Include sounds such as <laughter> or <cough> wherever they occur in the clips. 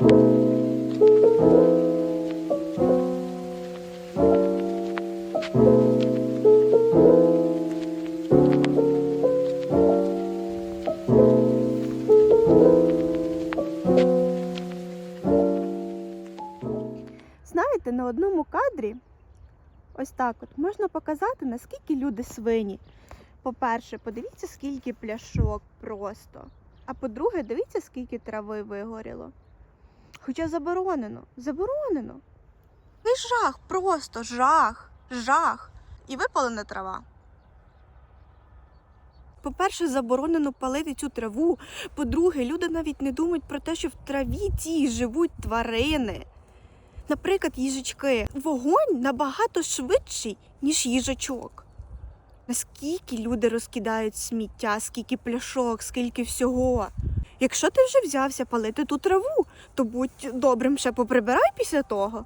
Знаєте, на одному кадрі ось так от можна показати, наскільки люди свині. По-перше, подивіться, скільки пляшок просто. А по-друге, дивіться, скільки трави вигоріло. Хоча заборонено, заборонено. Це жах, просто жах, жах. І випалена трава. По-перше, заборонено палити цю траву. По-друге, люди навіть не думають про те, що в траві цій живуть тварини. Наприклад, їжачки. Вогонь набагато швидший, ніж їжачок. Наскільки люди розкидають сміття, скільки пляшок, скільки всього. Якщо ти вже взявся палити ту траву, то будь добрим ще поприбирай після того.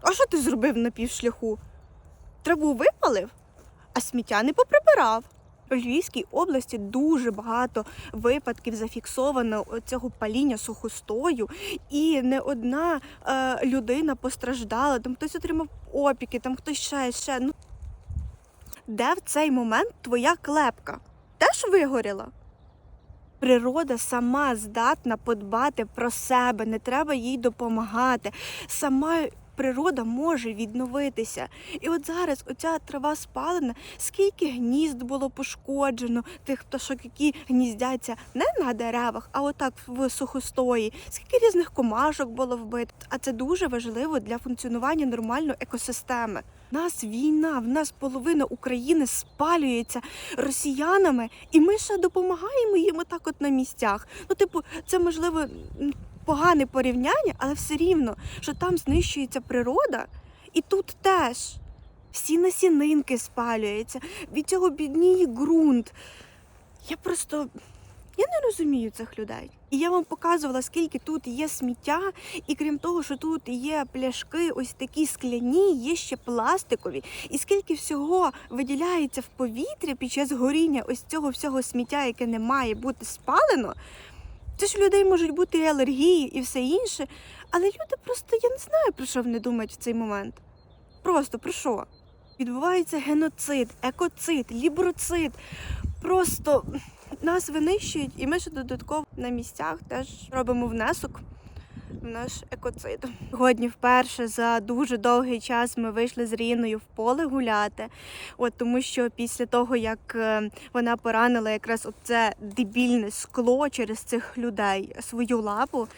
А що ти зробив на півшляху? Траву випалив, а сміття не поприбирав. У Львівській області дуже багато випадків зафіксовано цього паління сухостою, і не одна е, людина постраждала, там хтось отримав опіки, там хтось ще, ще. Ну, де в цей момент твоя клепка? Теж вигоріла? Природа сама здатна подбати про себе, не треба їй допомагати. Сама природа може відновитися. І от зараз оця трава спалена, скільки гнізд було пошкоджено, тих пташок, які гніздяться не на деревах, а отак в сухостої, скільки різних комашок було вбито. А це дуже важливо для функціонування нормальної екосистеми. Нас війна, в нас половина України спалюється росіянами, і ми ще допомагаємо їм отак от на місцях. Ну, типу, це можливо погане порівняння, але все рівно, що там знищується природа, і тут теж всі насінинки спалюються, від цього бідніє ґрунт. Я просто я не розумію цих людей. І я вам показувала, скільки тут є сміття, і крім того, що тут є пляшки, ось такі скляні, є ще пластикові, і скільки всього виділяється в повітря під час горіння ось цього всього сміття, яке не має бути спалено. Це ж у людей можуть бути і алергії, і все інше. Але люди просто я не знаю, про що вони думають в цей момент. Просто про що? Відбувається геноцид, екоцид, ліброцид. Просто нас винищують, і ми ще додатково на місцях теж робимо внесок в наш екоцид. Сьогодні вперше за дуже довгий час ми вийшли з Ріною в поле гуляти. От тому, що після того, як е, вона поранила якраз оце дебільне скло через цих людей свою лапу.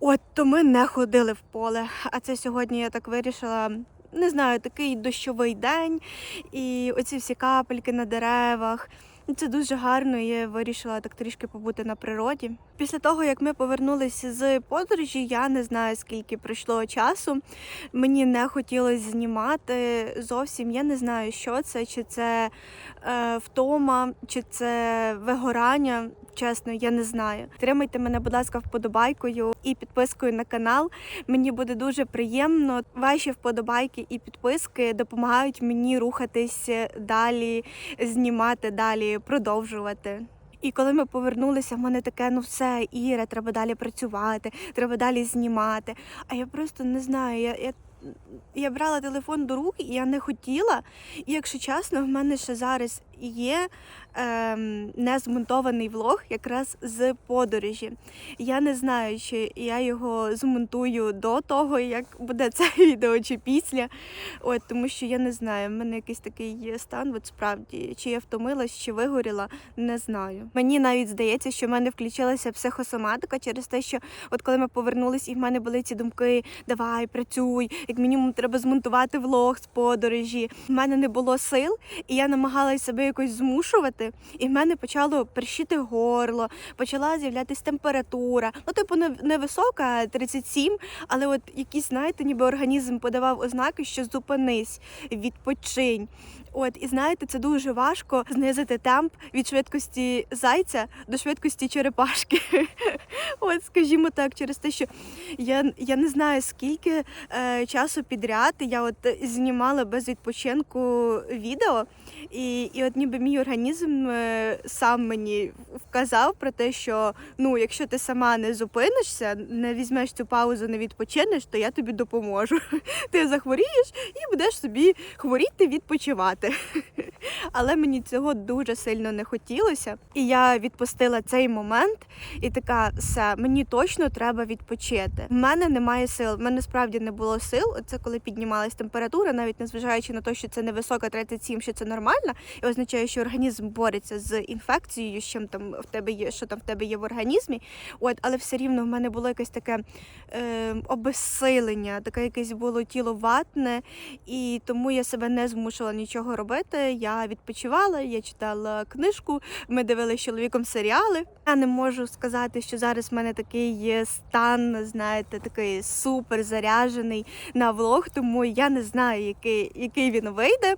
От то ми не ходили в поле. А це сьогодні я так вирішила. Не знаю, такий дощовий день, і оці всі капельки на деревах. Ну, Це дуже гарно. Я вирішила так трішки побути на природі. Після того, як ми повернулися з подорожі, я не знаю скільки пройшло часу. Мені не хотілося знімати зовсім. Я не знаю, що це, чи це е, втома, чи це вигорання. Чесно, я не знаю. Тримайте мене, будь ласка, вподобайкою і підпискою на канал. Мені буде дуже приємно. Ваші вподобайки і підписки допомагають мені рухатись далі, знімати далі, продовжувати. І коли ми повернулися, в мене таке, ну все, Іра, треба далі працювати, треба далі знімати. А я просто не знаю. Я, я, я брала телефон до рук, і я не хотіла. І якщо чесно, в мене ще зараз є ем, незмонтований влог якраз з подорожі. Я не знаю, чи я його змонтую до того, як буде це <laughs> відео, чи після. От, тому що я не знаю, в мене якийсь такий стан, от справді, чи я втомилась, чи вигоріла, не знаю. Мені навіть здається, що в мене включилася психосоматика через те, що от коли ми повернулись, і в мене були ці думки: давай, працюй, як мінімум треба змонтувати влог з подорожі. В мене не було сил, і я намагалася себе якось змушувати, і в мене почало першити горло, почала з'являтися температура. Ну, типу, не, не висока, 37, але от якийсь, знаєте, ніби організм подавав ознаки, що зупинись, відпочинь. От, і знаєте, це дуже важко знизити темп від швидкості зайця до швидкості черепашки. <laughs> От, скажімо так, через те, що я, я не знаю, скільки е, часу підряд я от знімала без відпочинку відео. І, і от ніби мій організм е, сам мені вказав про те, що ну, якщо ти сама не зупинишся, не візьмеш цю паузу, не відпочинеш, то я тобі допоможу. <laughs> Ти захворієш і будеш собі хворіти, відпочивати. <laughs> Але мені цього дуже сильно не хотілося. І я відпустила цей момент і така, все, мені точно треба відпочити. В мене немає сил. В мене справді не було сил. Це коли піднімалась температура, навіть незважаючи на те, що це невисока 37, що це нормально, і означає, що організм бореться з інфекцією, з чим там в тебе є, що там в тебе є в організмі. От, але все рівно в мене було якесь таке е, обезсилення, таке якесь було тіло ватне, і тому я себе не змушувала нічого робити. Я відпочивала, я читала книжку, ми дивилися чоловіком серіали. Я не можу сказати, що зараз в мене такий стан, знаєте, такий супер заряджений на влог, тому я не знаю, який, який він вийде,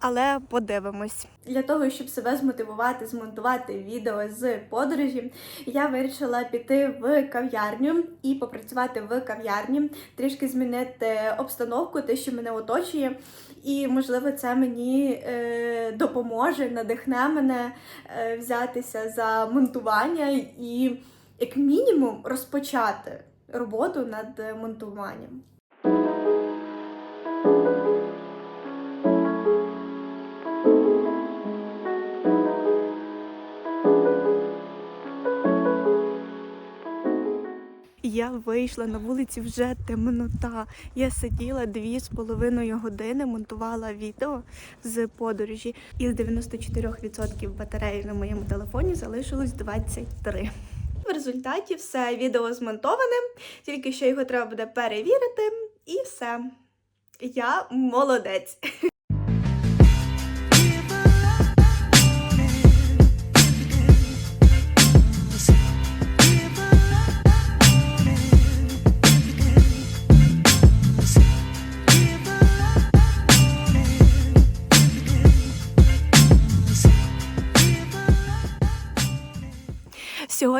але подивимось. Для того, щоб себе змотивувати, змонтувати відео з подорожі, я вирішила піти в кав'ярню і попрацювати в кав'ярні, трішки змінити обстановку, те, що мене оточує. І можливо, це мені е, допоможе, надихне мене е, взятися за монтування і, як мінімум, розпочати роботу над монтуванням. Вийшла на вулиці вже темнота. Я сиділа дві з половиною години, монтувала відео з подорожі, і з 94% батареї на моєму телефоні залишилось 23. В результаті все відео змонтоване, тільки що його треба буде перевірити, і все. Я молодець.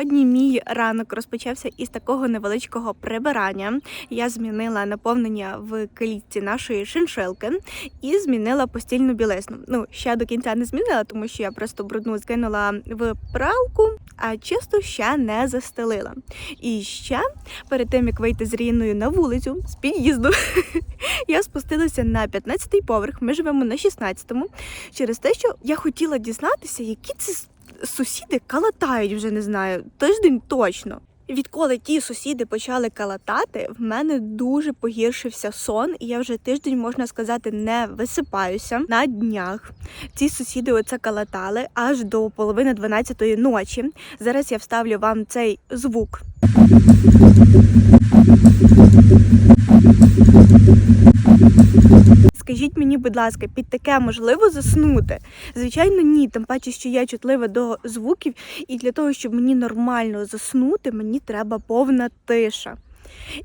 Сьогодні мій ранок розпочався із такого невеличкого прибирання. Я змінила наповнення в клітці нашої шиншилки і змінила постільну білизну. Ну, ще до кінця не змінила, тому що я просто брудну скинула в пралку, а чисто ще не застелила. І ще перед тим як вийти з Ріною на вулицю з під'їзду, <laughs> я спустилася на 15-й поверх. Ми живемо на 16-му, через те, що я хотіла дізнатися, які це сусіди калатають вже не знаю тиждень точно. Відколи ті сусіди почали калатати, в мене дуже погіршився сон, і я вже тиждень, можна сказати, не висипаюся на днях. Ці сусіди оце калатали аж до половини 12-ї ночі. Зараз я вставлю вам цей звук. Скажіть мені, будь ласка, під таке можливо заснути? Звичайно, ні. Тим паче, що я чутлива до звуків, і для того, щоб мені нормально заснути, мені треба повна тиша.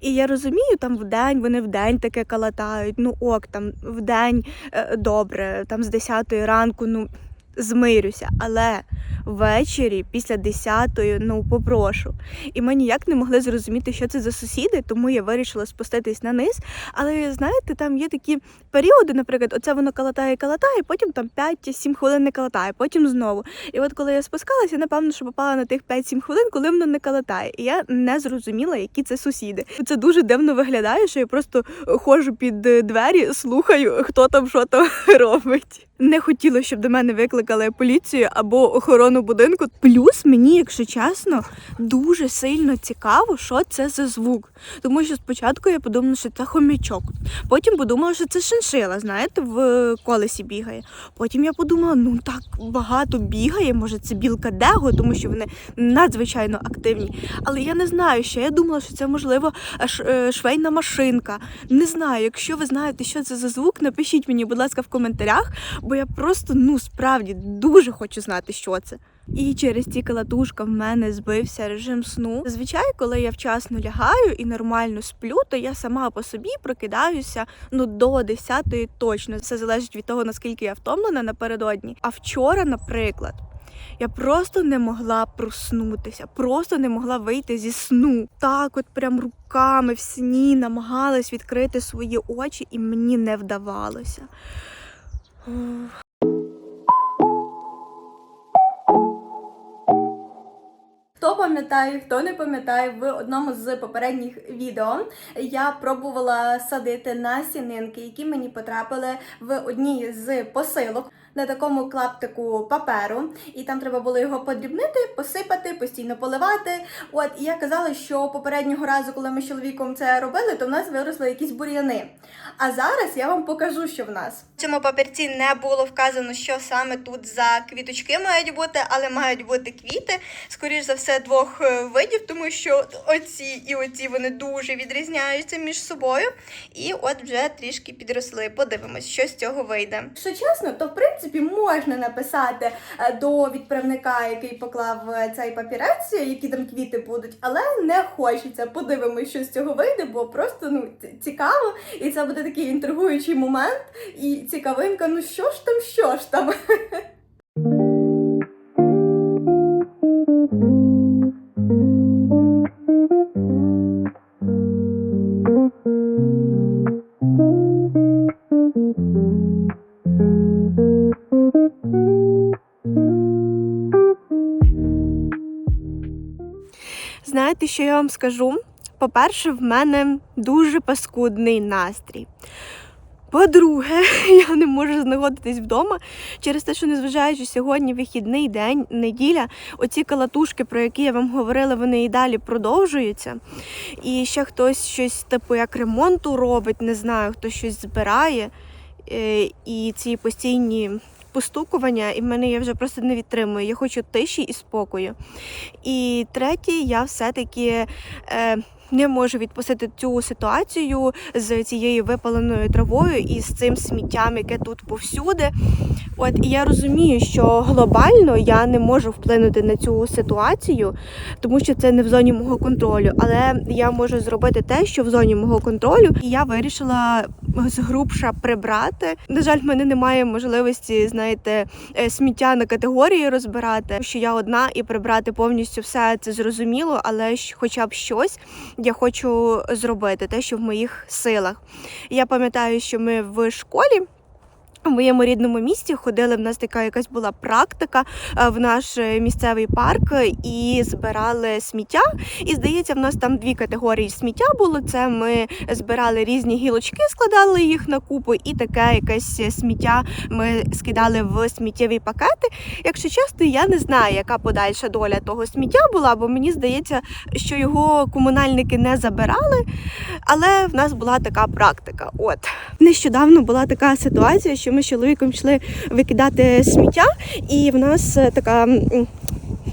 І я розумію, там вдень вони вдень таке калатають, ну ок, там вдень е, добре, там з 10 ранку, ну змирюся, але ввечері після 10-ї, ну попрошу. І ми ніяк не могли зрозуміти, що це за сусіди, тому я вирішила спуститись на низ. Але знаєте, там є такі періоди, наприклад, оце воно калатає, калатає, потім там 5-7 хвилин не калатає, потім знову. І от коли я спускалася, напевно, що попала на тих 5-7 хвилин, коли воно не калатає. І я не зрозуміла, які це сусіди. Це дуже дивно виглядає, що я просто ходжу під е, двері, слухаю, хто там що там <laughs> робить. Не хотіла, щоб до мене викликали поліцію або охорону будинку. Плюс мені, якщо чесно, дуже сильно цікаво, що це за звук. Тому що спочатку я подумала, що це хомячок. Потім подумала, що це шиншила, знаєте, в колесі бігає. Потім я подумала, ну так багато бігає, може це білка Дего, тому що вони надзвичайно активні. Але я не знаю, що я думала, що це можливо е, швейна машинка. Не знаю, якщо ви знаєте, що це за звук, напишіть мені, будь ласка, в коментарях, бо я просто ну справді дуже хочу знати, що це. І через ці калатушка в мене збився режим сну. Зазвичай, коли я вчасно лягаю і нормально сплю, то я сама по собі прокидаюся ну до 10-ї точно. Все залежить від того, наскільки я втомлена напередодні. А вчора, наприклад. Я просто не могла проснутися, просто не могла вийти зі сну. Так, от прям руками в сні намагалась відкрити свої очі, і мені не вдавалося. Хто пам'ятає, хто не пам'ятає, в одному з попередніх відео я пробувала садити на сінинки, які мені потрапили в одній з посилок на такому клаптику паперу. І там треба було його подрібнити, посипати, постійно поливати. От і я казала, що попереднього разу, коли ми з чоловіком це робили, то в нас виросли якісь бур'яни. А зараз я вам покажу, що в нас. В цьому папірці не було вказано, що саме тут за квіточки мають бути, але мають бути квіти. Скоріш за все, двох е, видів, тому що оці і оці вони дуже відрізняються між собою. І от вже трішки підросли. Подивимось, що з цього вийде. Що чесно, то в принципі можна написати е, до відправника, який поклав е, цей папірець, які там квіти будуть, але не хочеться. Подивимось, що з цього вийде, бо просто ну цікаво, і це буде такий інтригуючий момент. І цікавинка, ну що ж там, що ж там. <laughs> що я вам скажу? По-перше, в мене дуже паскудний настрій. По-друге, <laughs> я не можу знаходитись вдома через те, що незважаючи сьогодні вихідний день, неділя, оці калатушки, про які я вам говорила, вони і далі продовжуються. І ще хтось щось типу як ремонту робить, не знаю, хтось щось збирає. Е, І ці постійні постукування, і в мене я вже просто не відтримую. Я хочу тиші і спокою. І третє, я все-таки. Е, не можу відпустити цю ситуацію з цією випаленою травою і з цим сміттям, яке тут повсюди. От і я розумію, що глобально я не можу вплинути на цю ситуацію, тому що це не в зоні мого контролю. Але я можу зробити те, що в зоні мого контролю. І я вирішила згрубша прибрати. На жаль, в мене немає можливості, знаєте, е, сміття на категорії розбирати. Що я одна і прибрати повністю все це зрозуміло, але хоча б щось я хочу зробити, те, що в моїх силах. Я пам'ятаю, що ми в школі. В моєму рідному місті ходили. В нас така якась була практика е, в наш е, місцевий парк і збирали сміття. І здається, в нас там дві категорії сміття було. Це ми збирали різні гілочки, складали їх на купу, і таке якесь сміття ми скидали в сміттєві пакети. Якщо чесно, я не знаю, яка подальша доля того сміття була, бо мені здається, що його комунальники не забирали. Але в нас була така практика. От нещодавно була така ситуація, що ми з чоловіком йшли викидати сміття, і в нас е, така.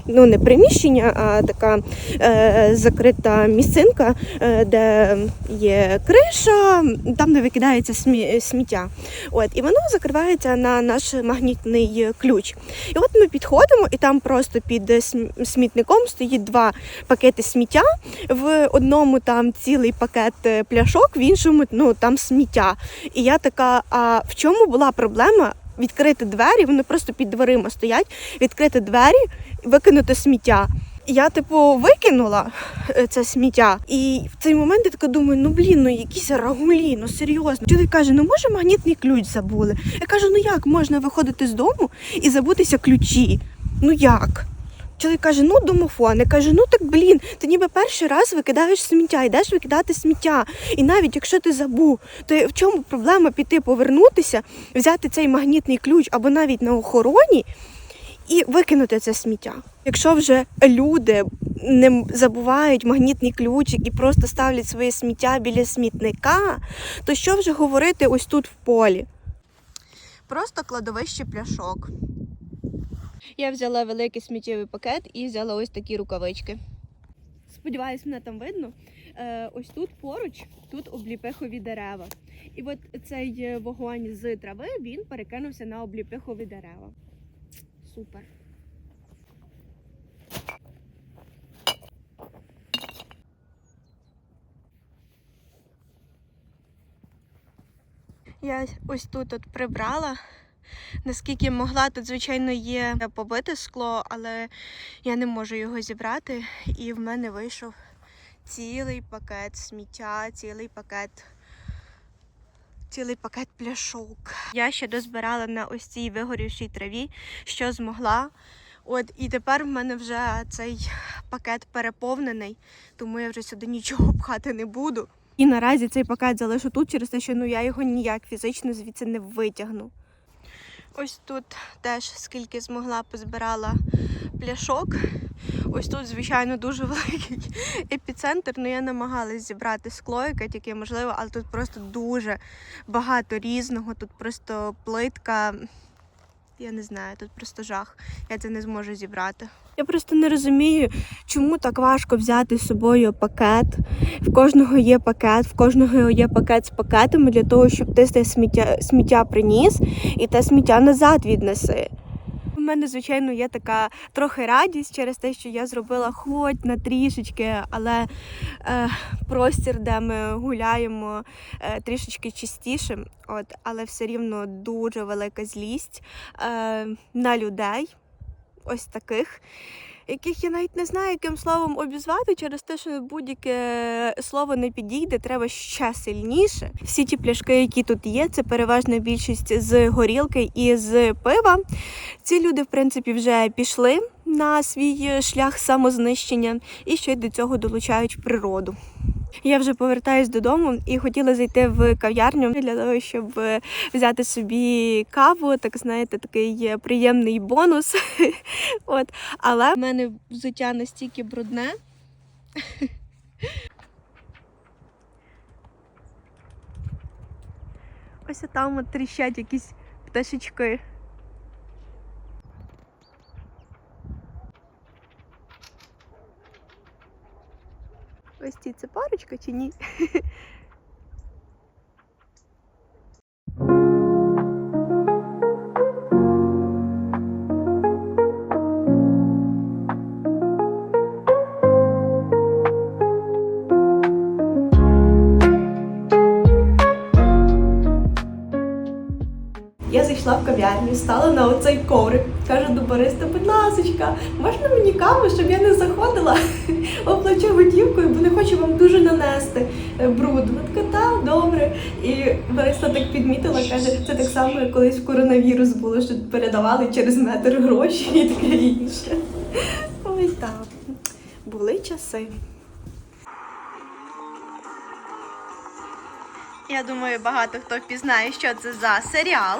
Ну, не приміщення, а така е, закрита місцинка, е, де є криша, там де викидається смі- сміття. От, і воно закривається на наш магнітний ключ. І от ми підходимо, і там просто під смітником стоїть два пакети сміття. В одному там цілий пакет е, пляшок, в іншому ну, там сміття. І я така, а в чому була проблема? Відкрити двері, вони просто під дверима стоять, відкрити двері, викинути сміття. Я, типу, викинула е, це сміття, і в цей момент я така думаю, ну блін, ну якісь рагулі, ну серйозно. Чоловік каже, ну може магнітний ключ забули. Я кажу, ну як можна виходити з дому і забутися ключі? Ну як? Чоловік каже, ну домофон. Я кажу, ну так блін, ти ніби перший раз викидаєш сміття, йдеш викидати сміття. І навіть якщо ти забув, то в чому проблема піти повернутися, взяти цей магнітний ключ або навіть на охороні і викинути це сміття. Якщо вже люди не забувають магнітний ключик і просто ставлять своє сміття біля смітника, то що вже говорити ось тут в полі? Просто кладовище пляшок. Я взяла великий сміттєвий пакет і взяла ось такі рукавички. Сподіваюсь, мене там видно. Е, ось тут поруч, тут обліпихові дерева. І от цей е, вогонь з трави він перекинувся на обліпихові дерева. Супер. Я ось тут от прибрала. Наскільки могла, тут, звичайно, є побите скло, але я не можу його зібрати. І в мене вийшов цілий пакет сміття, цілий пакет. Цілий пакет пляшок. Я ще дозбирала на ось цій вигорівшій траві, що змогла. От і тепер в мене вже цей пакет переповнений, тому я вже сюди нічого пхати не буду. І наразі цей пакет залишу тут через те, що ну я його ніяк фізично звідси не витягну. Ось тут теж скільки змогла позбирала пляшок. Ось тут, звичайно, дуже <laughs> великий епіцентр. Ну я намагалась зібрати скло, яке тільки можливо, але тут просто дуже багато різного. Тут просто плитка. Я не знаю, тут просто жах. Я це не зможу зібрати. Я просто не розумію, чому так важко взяти з собою пакет. В кожного є пакет, в кожного є пакет з пакетами для того, щоб ти те сміття, сміття приніс і те сміття назад віднеси. У мене, звичайно, є така трохи радість через те, що я зробила хоч на трішечки, але е, простір, де ми гуляємо, е, трішечки чистішим. От, але все рівно дуже велика злість е, на людей, ось таких. Яких я навіть не знаю, яким словом обізвати через те, що будь-яке слово не підійде, треба ще сильніше. Всі ті пляшки, які тут є, це переважна більшість з горілки і з пива. Ці люди, в принципі, вже пішли на свій шлях самознищення і ще й до цього долучають природу. Я вже повертаюсь додому і хотіла зайти в кав'ярню для того, щоб взяти собі каву, так знаєте, такий приємний бонус. <laughs> От, але в мене взуття настільки брудне. <laughs> Ось там тріщать якісь пташечки. Ось ці це парочка чи ні? Я зайшла в кав'ярню, стала на оцей коврик. Кажу до Бориста, будь ласочка, можна мені каву, щоб я не заходила <laughs> оплачу готівкою, бо не хочу вам дуже нанести е, бруду. Вона така, та, добре. І Бориса так підмітила, каже, це так само, як колись коронавірус було, що передавали через метр гроші і таке інше. Ой, так. Були часи. Я думаю, багато хто впізнає, що це за серіал.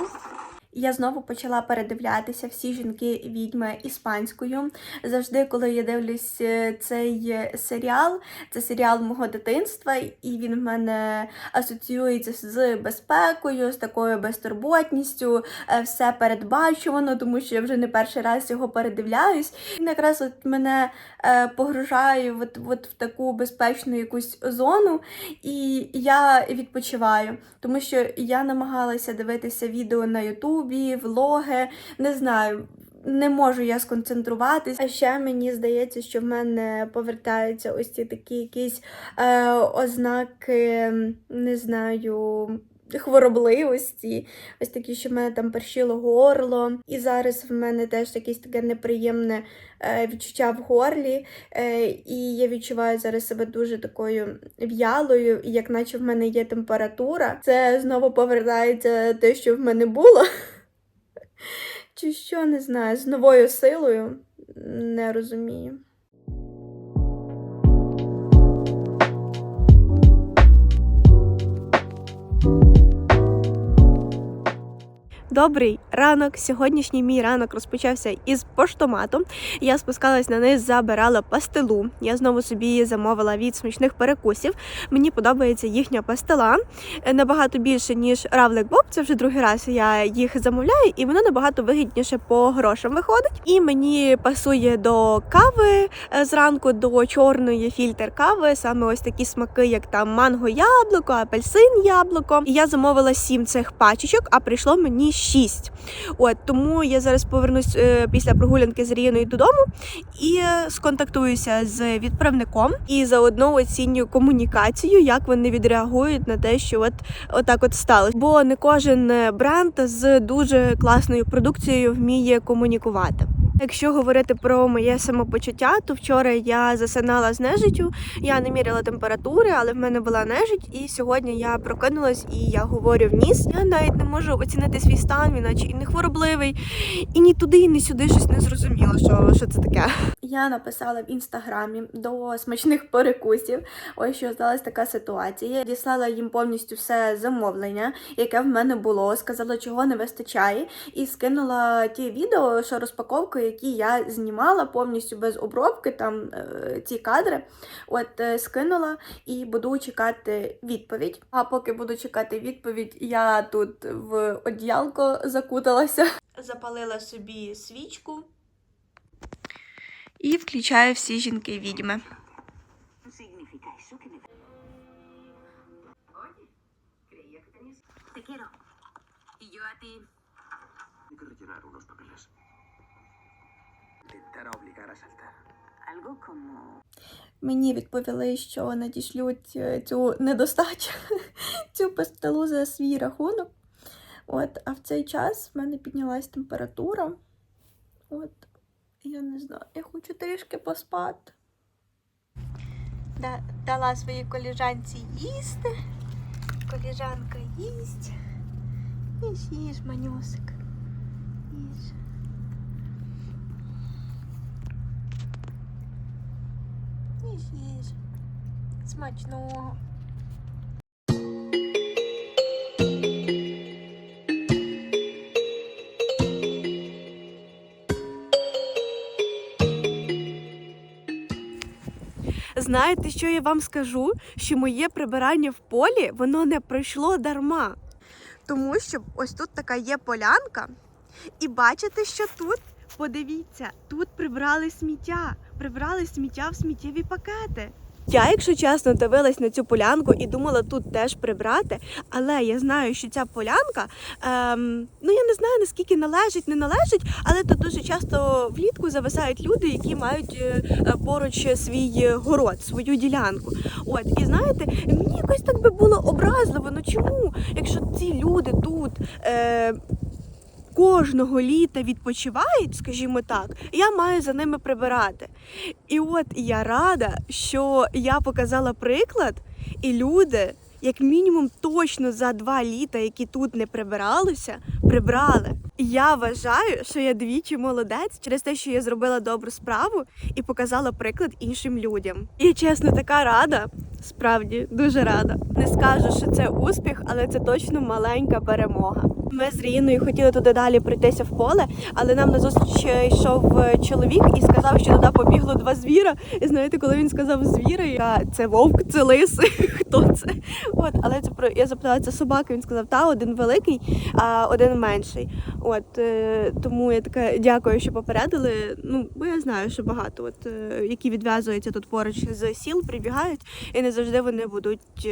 Я знову почала передивлятися всі жінки відьми іспанською. Завжди, коли я дивлюсь е, цей е, серіал, це серіал мого дитинства, і він в мене асоціюється з безпекою, з такою безтурботністю, е, все передбачувано, тому що я вже не перший раз його передивляюсь. Він якраз от мене погружає от, от в таку безпечну якусь зону, і я відпочиваю, тому що я намагалася дивитися відео на Ютубі, влоги, не знаю. Не можу я сконцентруватись. А ще мені здається, що в мене повертаються ось ці такі якісь е, ознаки, не знаю, хворобливості. Ось такі, що в мене там першило горло. І зараз в мене теж якесь таке неприємне е, відчуття в горлі. Е, і я відчуваю зараз себе дуже такою в'ялою, і як наче в мене є температура. Це знову повертається те, що в мене було. Чи що не знаю, з новою силою не розумію. Добрий ранок. Сьогоднішній мій ранок розпочався із поштомату. Я спускалась на низ, забирала пастилу. Я знову собі замовила від смачних перекусів. Мені подобається їхня пастила е, набагато більше, ніж Равлик Боб. Це вже другий раз я їх замовляю, і воно набагато вигідніше по грошам виходить. І мені пасує до кави е, зранку, до чорної фільтр кави, саме ось такі смаки, як там манго яблуко, апельсин яблуко. І я замовила сім цих пачечок, а прийшло мені шість. От тому я зараз повернусь е, після прогулянки з Рієною додому і е, сконтактуюся з відправником і заодно оцінюю комунікацію, як вони відреагують на те, що от отак от сталося. Бо не кожен е, бренд з дуже класною продукцією вміє комунікувати. Якщо говорити про моє самопочуття, то вчора я засинала з нежиттю. Я не міряла температури, але в мене була нежить. І сьогодні я прокинулась і я говорю в ніс. Я навіть не можу оцінити свій стан, він наче і не хворобливий, і ні туди, і ні сюди щось не зрозуміло, що, що це таке. Я написала в інстаграмі до смачних перекусів. Ось що сталася така ситуація. Діслала їм повністю все замовлення, яке в мене було. Сказала, чого не вистачає, і скинула ті відео, що розпаковки, які я знімала повністю без обробки. Там е, ці кадри. От е, скинула і буду чекати відповідь. А поки буду чекати відповідь, я тут в одіялко закуталася. Запалила собі свічку і включаю всі жінки відьми. ¿Significa eso que me... Oye, creía que tenías... Te quiero. Y yo a ti. Hay que rellenar unos papeles. Intentar obligar a saltar. Algo como... Мені відповіли, що надішлють е, цю недостачу, <laughs> цю пастилу за свій рахунок. От, а в цей час в мене піднялась температура. От, я не знаю, я хочу трішки поспати. Да- дала своїй коліжанці їсти. Коліжанка їсть. Їж, їж, манюсик. Їж. Їж, їж. Смачного. Знаєте, що я вам скажу? Що моє прибирання в полі воно не пройшло дарма. Тому що ось тут така є полянка, і бачите, що тут? Подивіться, тут прибрали сміття, прибрали сміття в сміттєві пакети. Я, якщо чесно, дивилась на цю полянку і думала тут теж прибрати, але я знаю, що ця полянка, ем, ну я не знаю наскільки належить, не належить, але тут дуже часто влітку зависають люди, які мають е, е, поруч свій е, город, свою ділянку. От і знаєте, мені якось так би було образливо. Ну чому, якщо ці люди тут. Е, Кожного літа відпочивають, скажімо так, я маю за ними прибирати. І от я рада, що я показала приклад, і люди, як мінімум, точно за два літа, які тут не прибиралося, прибрали. Я вважаю, що я двічі молодець через те, що я зробила добру справу і показала приклад іншим людям. І чесно, така рада. Справді дуже рада. Не скажу, що це успіх, але це точно маленька перемога. Ми з Ріною хотіли туди далі пройтися в поле, але нам назустріч йшов е, чоловік і сказав, що туди побігло два звіра. І знаєте, коли він сказав звіра, я це вовк, це лис, <laughs> хто це? От, але це про я запитала, це собака. Він сказав, та один великий, а один менший. От е, тому я така дякую, що попередили. Ну, бо я знаю, що багато, от е, які відв'язуються тут поруч з сіл, прибігають, і не завжди вони будуть.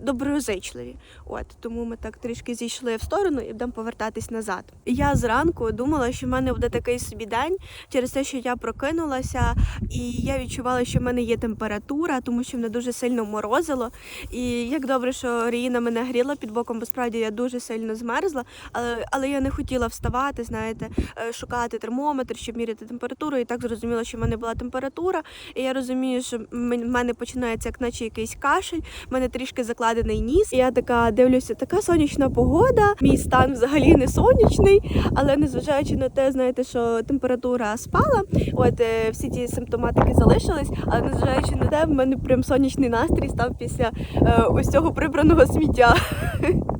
Доброзичливі, от тому ми так трішки зійшли в сторону і будемо повертатись назад. Я зранку думала, що в мене буде такий собі день через те, що я прокинулася, і я відчувала, що в мене є температура, тому що мене дуже сильно морозило. І як добре, що Ріїна мене гріла під боком, бо справді я дуже сильно змерзла, але, але я не хотіла вставати, знаєте, е, шукати термометр, щоб міряти температуру. І так зрозуміла, що в мене була температура. І я розумію, що в мене починається як наче якийсь кашель, в мене трішки закладений ніс. І я така дивлюся, така сонячна погода. Мій стан взагалі не сонячний, але незважаючи на те, знаєте, що температура спала, от е, всі ті симптоматики залишились, але незважаючи на те, в мене прям сонячний настрій став після е, ось цього прибраного сміття. <laughs>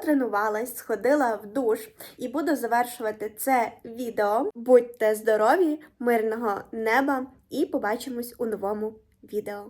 потренувалась, сходила в душ і буду завершувати це відео. Будьте здорові, мирного неба і побачимось у новому відео.